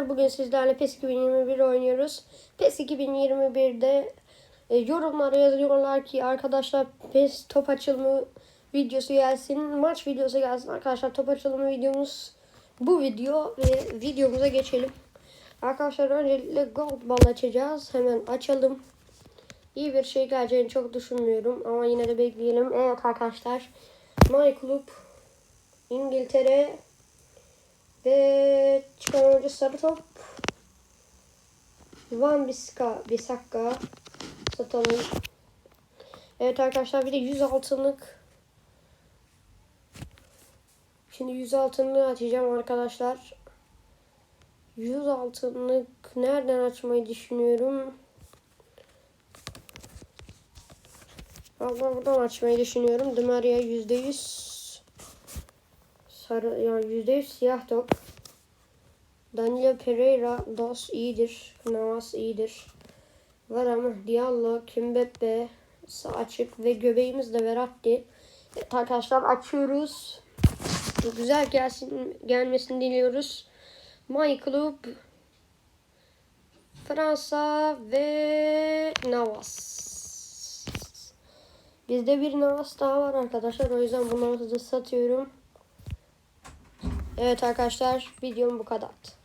arkadaşlar bugün sizlerle PES 2021 oynuyoruz. PES 2021'de e, yorumlara yazıyorlar ki arkadaşlar PES top açılımı videosu gelsin, maç videosu gelsin arkadaşlar. Top açılımı videomuz bu video ve videomuza geçelim. Arkadaşlar öncelikle gold ball açacağız. Hemen açalım. İyi bir şey geleceğini çok düşünmüyorum ama yine de bekleyelim. Evet arkadaşlar. My Club İngiltere ve oyuncu sarı. Van Biska, Bisakka satalım. Evet arkadaşlar bir de 100 altınlık. Şimdi 100 altınlığı açacağım arkadaşlar. 100 altınlık nereden açmayı düşünüyorum? Valla buradan açmayı düşünüyorum. Dimaria %100 sarı yani %100 siyah top. Daniel Pereira Dos iyidir. Navas iyidir. Var ama Diallo, Kimbebe sağ açık ve göbeğimiz de Verratti. Evet arkadaşlar açıyoruz. Güzel gelsin gelmesini diliyoruz. My Club Fransa ve Navas. Bizde bir Navas daha var arkadaşlar. O yüzden bunları da satıyorum. Evet arkadaşlar videom bu kadar.